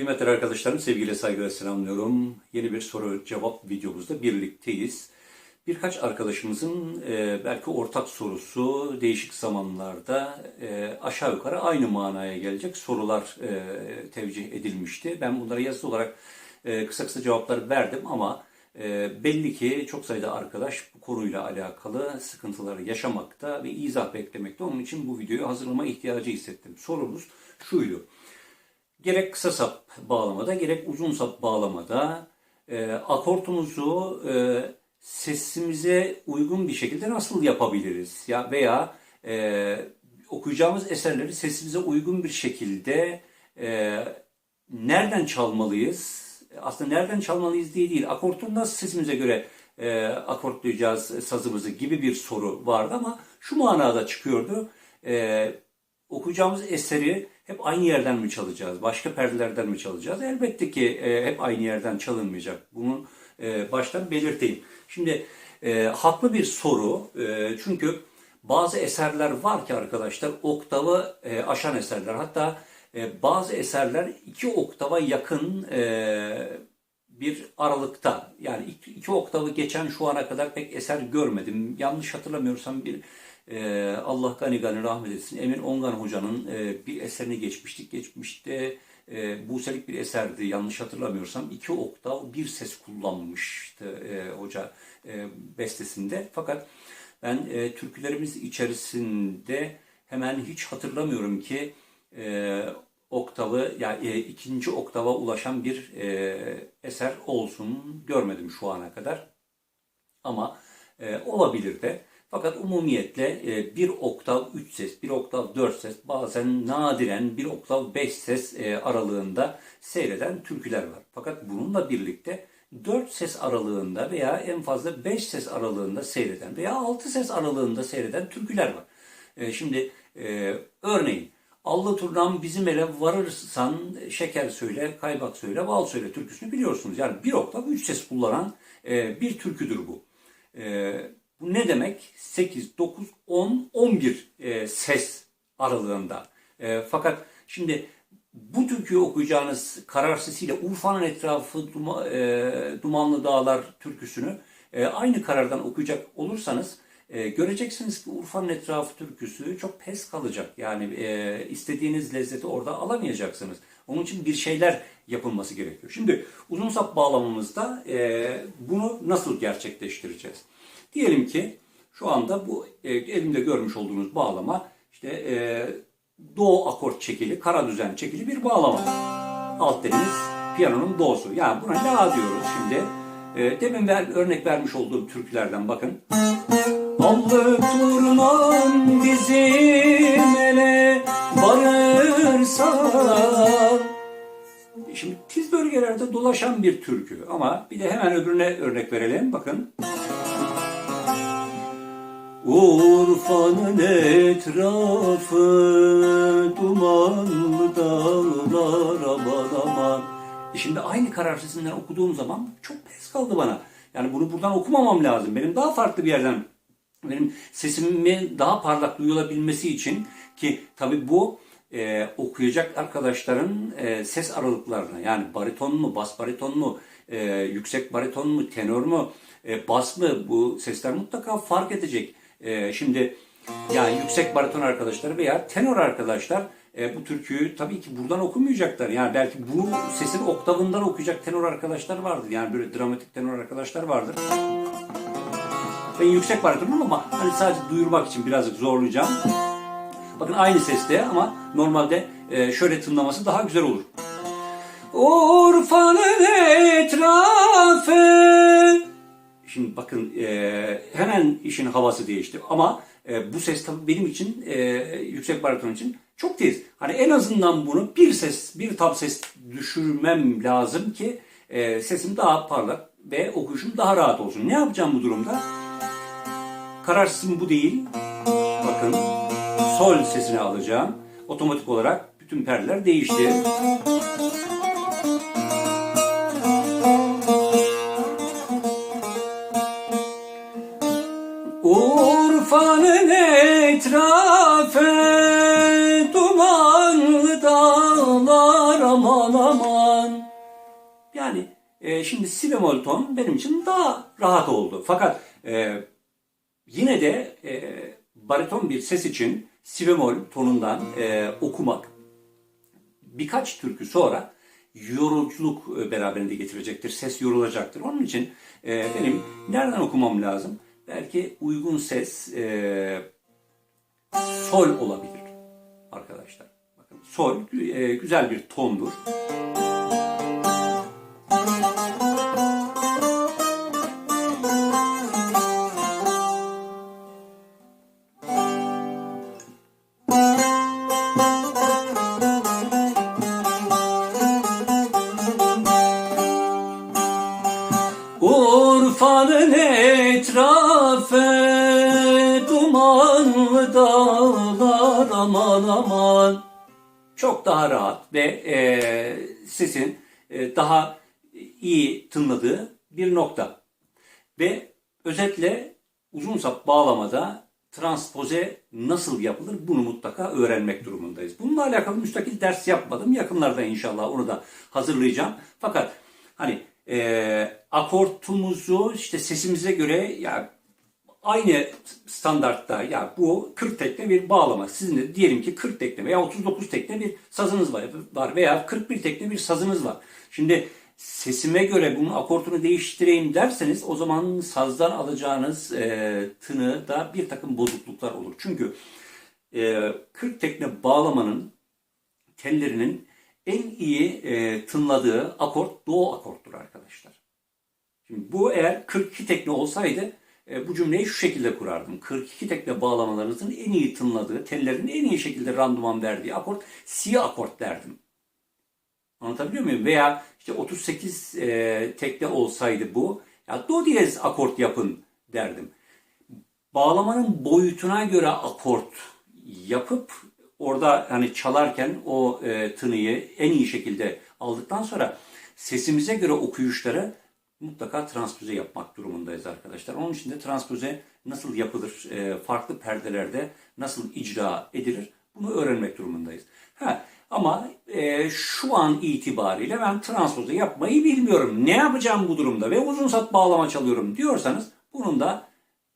Kıymetli arkadaşlarım, sevgiyle saygıyla selamlıyorum. Yeni bir soru cevap videomuzda birlikteyiz. Birkaç arkadaşımızın e, belki ortak sorusu değişik zamanlarda e, aşağı yukarı aynı manaya gelecek sorular e, tevcih edilmişti. Ben bunlara yazılı olarak e, kısa kısa cevaplar verdim ama e, belli ki çok sayıda arkadaş bu konuyla alakalı sıkıntıları yaşamakta ve izah beklemekte. Onun için bu videoyu hazırlama ihtiyacı hissettim. Sorumuz şuydu. Gerek kısa sap bağlamada gerek uzun sap bağlamada e, akortumuzu e, sesimize uygun bir şekilde nasıl yapabiliriz? Ya veya e, okuyacağımız eserleri sesimize uygun bir şekilde e, nereden çalmalıyız? Aslında nereden çalmalıyız diye değil. Akortunu nasıl sesimize göre e, akortlayacağız sazımızı gibi bir soru vardı ama şu manada çıkıyordu. E, okuyacağımız eseri hep aynı yerden mi çalacağız? Başka perdelerden mi çalacağız? Elbette ki e, hep aynı yerden çalınmayacak. Bunu e, baştan belirteyim. Şimdi e, haklı bir soru. E, çünkü bazı eserler var ki arkadaşlar oktavı e, aşan eserler. Hatta e, bazı eserler iki oktava yakın e, bir aralıkta. Yani iki, iki oktavı geçen şu ana kadar pek eser görmedim. Yanlış hatırlamıyorsam bir e, Allah gani gani rahmet etsin. Emin Ongan Hoca'nın e, bir eserini geçmiştik. Geçmişte e, Buselik bir eserdi yanlış hatırlamıyorsam. iki oktav bir ses kullanmıştı e, hoca e, bestesinde. Fakat ben e, türkülerimiz içerisinde hemen hiç hatırlamıyorum ki e, oktavı yani e, ikinci oktava ulaşan bir e, eser olsun görmedim şu ana kadar. Ama e, olabilir de. Fakat umumiyetle e, bir oktav 3 ses, bir oktav 4 ses, bazen nadiren bir oktav 5 ses e, aralığında seyreden türküler var. Fakat bununla birlikte 4 ses aralığında veya en fazla 5 ses aralığında seyreden veya 6 ses aralığında seyreden türküler var. E, şimdi örneğin Allah turnam bizim ele varırsan şeker söyle, kaymak söyle, bal söyle türküsünü biliyorsunuz. Yani bir oktav 3 ses kullanan bir türküdür bu. Bu ne demek? 8, 9, 10, 11 e, ses aralığında. E, fakat şimdi bu türküyü okuyacağınız karar sesiyle Urfa'nın etrafı duma, e, Dumanlı Dağlar türküsünü e, aynı karardan okuyacak olursanız e, göreceksiniz ki Urfa'nın etrafı türküsü çok pes kalacak. Yani e, istediğiniz lezzeti orada alamayacaksınız. Onun için bir şeyler yapılması gerekiyor. Şimdi uzun sap bağlamamızda e, bunu nasıl gerçekleştireceğiz? Diyelim ki şu anda bu e, elimde görmüş olduğunuz bağlama işte e, do akort çekili, kara düzen çekili bir bağlama. Alt telimiz piyanonun do'su. Yani buna la diyoruz şimdi. E, demin ver, örnek vermiş olduğum türkülerden bakın. Allı turnam bizim ele varırsa Şimdi tiz bölgelerde dolaşan bir türkü ama bir de hemen öbürüne örnek verelim. Bakın. Urfa'nın etrafı dumanlı dağlar aman aman. E şimdi aynı karar sesinden okuduğum zaman çok pes kaldı bana. Yani bunu buradan okumamam lazım. Benim daha farklı bir yerden benim sesimin daha parlak duyulabilmesi için ki tabi bu e, okuyacak arkadaşların e, ses aralıklarına yani bariton mu, bas bariton mu, e, yüksek bariton mu, tenor mu, e, bas mı bu sesler mutlaka fark edecek. E, şimdi yani yüksek bariton arkadaşlar veya tenor arkadaşlar e, bu türküyü tabii ki buradan okumayacaklar. Yani belki bu sesin oktavından okuyacak tenor arkadaşlar vardır. Yani böyle dramatik tenor arkadaşlar vardır. Ben yüksek baritonum ama hani sadece duyurmak için birazcık zorlayacağım. Bakın aynı seste ama normalde e, şöyle tınlaması daha güzel olur. Urfa'nın etrafı Şimdi bakın e, hemen işin havası değişti ama e, bu ses tabii benim için e, yüksek bariton için çok tez. Hani en azından bunu bir ses, bir tab ses düşürmem lazım ki e, sesim daha parlak ve okuyuşum daha rahat olsun. Ne yapacağım bu durumda? Kararsızım bu değil. Bakın sol sesini alacağım. Otomatik olarak bütün perdeler değişti. Urfa'nın etrafı dumanlı dağlar aman aman E, şimdi si bemol ton benim için daha rahat oldu. Fakat e, yine de e, bariton bir ses için si bemol tonundan e, okumak birkaç türkü sonra yoruculuk e, beraberinde getirecektir. Ses yorulacaktır. Onun için e, benim nereden okumam lazım? Belki uygun ses e, sol olabilir arkadaşlar. Bakın sol e, güzel bir tondur. Rahat ve e, sesin e, daha iyi tınladığı bir nokta. Ve özetle uzun sap bağlamada transpoze nasıl yapılır bunu mutlaka öğrenmek durumundayız. Bununla alakalı müstakil ders yapmadım. Yakınlarda inşallah onu da hazırlayacağım. Fakat hani e, akortumuzu işte sesimize göre ya aynı standartta ya bu 40 tekne bir bağlama. Sizin de diyelim ki 40 tekne veya 39 tekne bir sazınız var var veya 41 tekne bir sazınız var. Şimdi sesime göre bunun akortunu değiştireyim derseniz o zaman sazdan alacağınız e, tını da bir takım bozukluklar olur. Çünkü e, 40 tekne bağlamanın tellerinin en iyi e, tınladığı akort do akorttur arkadaşlar. Şimdi bu eğer 42 tekne olsaydı e, bu cümleyi şu şekilde kurardım. 42 tekne bağlamalarınızın en iyi tınladığı, tellerin en iyi şekilde randıman verdiği akort si akort derdim. Anlatabiliyor muyum? Veya işte 38 e, tekne olsaydı bu, ya do diyez akort yapın derdim. Bağlamanın boyutuna göre akort yapıp orada hani çalarken o e, tınıyı en iyi şekilde aldıktan sonra sesimize göre okuyuşları mutlaka transpoze yapmak durumundayız arkadaşlar. Onun için de transpoze nasıl yapılır, e, farklı perdelerde nasıl icra edilir bunu öğrenmek durumundayız. Ha, ama e, şu an itibariyle ben transpoze yapmayı bilmiyorum. Ne yapacağım bu durumda ve uzun sap bağlama çalıyorum diyorsanız bunun da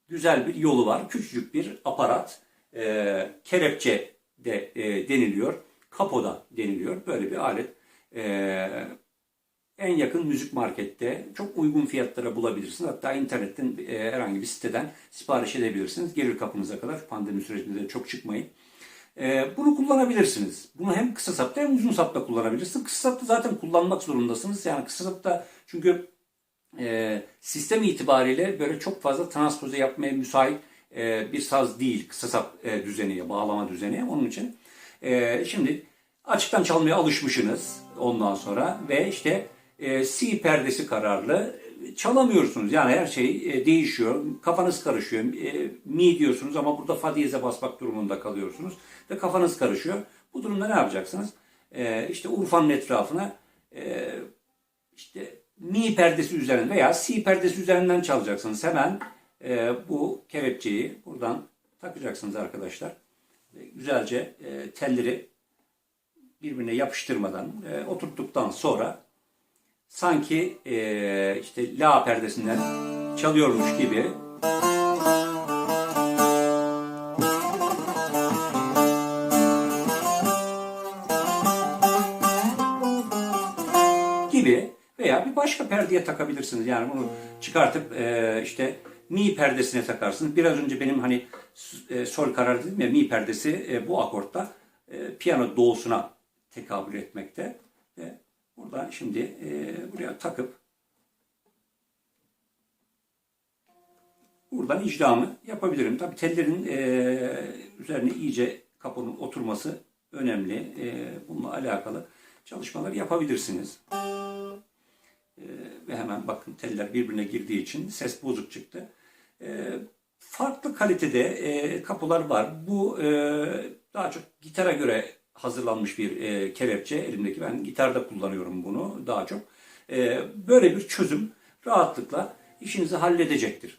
güzel bir yolu var. Küçücük bir aparat, e, kelepçe de e, deniliyor, kapoda deniliyor. Böyle bir alet. E, en yakın müzik markette çok uygun fiyatlara bulabilirsiniz. Hatta internetten e, herhangi bir siteden sipariş edebilirsiniz. Gelir kapınıza kadar. Pandemi sürecinde de çok çıkmayın. E, bunu kullanabilirsiniz. Bunu hem kısa sapta hem uzun sapta kullanabilirsiniz. Kısa sapta zaten kullanmak zorundasınız. Yani kısa sapta çünkü e, sistem itibariyle böyle çok fazla transpoze yapmaya müsait e, bir saz değil. Kısa sap e, düzeni, bağlama düzeni. Onun için e, şimdi açıktan çalmaya alışmışsınız ondan sonra ve işte e, C perdesi kararlı çalamıyorsunuz. Yani her şey e, değişiyor. Kafanız karışıyor. E, mi diyorsunuz ama burada fa diyeze basmak durumunda kalıyorsunuz. Ve kafanız karışıyor. Bu durumda ne yapacaksınız? E, işte Urfa'nın etrafına e, işte mi perdesi üzerinden veya C perdesi üzerinden çalacaksınız. Hemen bu kelepçeyi buradan takacaksınız arkadaşlar. Güzelce telleri birbirine yapıştırmadan oturttuktan sonra sanki e, işte la perdesinden çalıyormuş gibi gibi veya bir başka perdeye takabilirsiniz. Yani bunu çıkartıp e, işte mi perdesine takarsınız. Biraz önce benim hani e, sol karar dedim ya mi perdesi e, bu akortta e, piyano doğusuna tekabül etmekte. Ve buradan şimdi e, buraya takıp buradan icramı yapabilirim. Tabi tellerin e, üzerine iyice kaponun oturması önemli. E, bununla alakalı çalışmalar yapabilirsiniz. E, ve hemen bakın teller birbirine girdiği için ses bozuk çıktı. E, farklı kalitede e, kapılar var. Bu e, daha çok gitara göre hazırlanmış bir e, kelepçe elimdeki. Ben gitarda kullanıyorum bunu daha çok. E, böyle bir çözüm rahatlıkla işinizi halledecektir.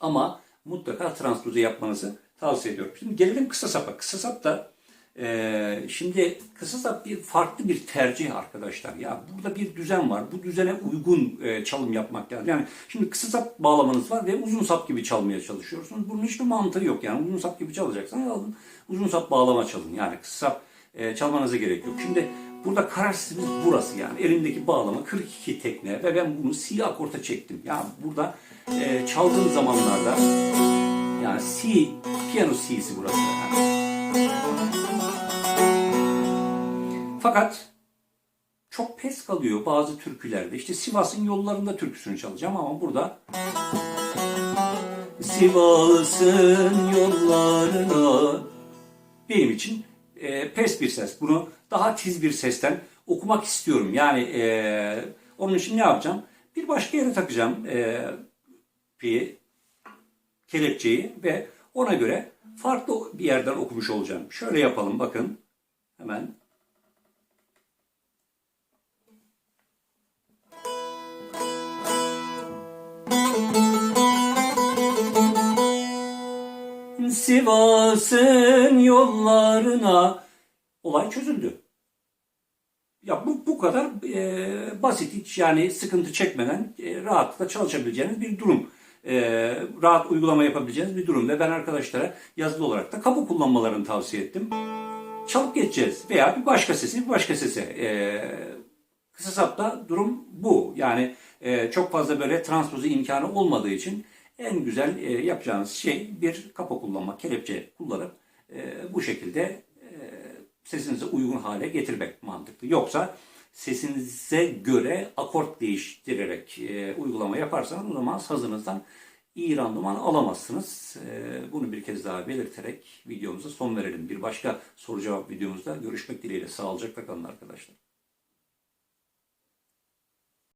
Ama mutlaka transpoze yapmanızı tavsiye ediyorum. Şimdi gelelim kısa sapa. Kısa sap da Ee, şimdi kısa sap bir farklı bir tercih arkadaşlar. Ya burada bir düzen var. Bu düzene uygun e, çalım yapmak lazım. Yani şimdi kısa sap bağlamanız var ve uzun sap gibi çalmaya çalışıyorsunuz. Bunun hiçbir mantığı yok. Yani uzun sap gibi çalacaksanız alın uzun sap bağlama çalın. Yani kısa sap e, çalmanıza gerek yok. Şimdi burada kararsızımız burası yani. Elimdeki bağlama 42 tekne ve ben bunu si akorta çektim. Yani burada e, çaldığım zamanlarda yani C, piyano C'si burası. Yani. Fakat çok pes kalıyor bazı türkülerde. İşte Sivas'ın yollarında türküsünü çalacağım ama burada Sivas'ın yollarına benim için e, pes bir ses. Bunu daha tiz bir sesten okumak istiyorum. Yani e, onun için ne yapacağım? Bir başka yere takacağım e, bir kelepçeyi ve ona göre farklı bir yerden okumuş olacağım. Şöyle yapalım bakın. Hemen Sivas'ın yollarına olay çözüldü. Ya bu bu kadar e, basit hiç yani sıkıntı çekmeden e, rahatlıkla çalışabileceğiniz bir durum. E, rahat uygulama yapabileceğiniz bir durum ve ben arkadaşlara yazılı olarak da kapı kullanmalarını tavsiye ettim. Çalıp geçeceğiz veya bir başka sesi bir başka sese. E, kısa sapta durum bu. Yani e, çok fazla böyle transpoze imkanı olmadığı için en güzel e, yapacağınız şey bir kapa kullanmak, kelepçe kullanıp e, bu şekilde e, sesinize uygun hale getirmek mantıklı. Yoksa sesinize göre akort değiştirerek e, uygulama yaparsanız o zaman sazınızdan iyi randıman alamazsınız. E, bunu bir kez daha belirterek videomuza son verelim. Bir başka soru cevap videomuzda görüşmek dileğiyle. Sağlıcakla kalın arkadaşlar.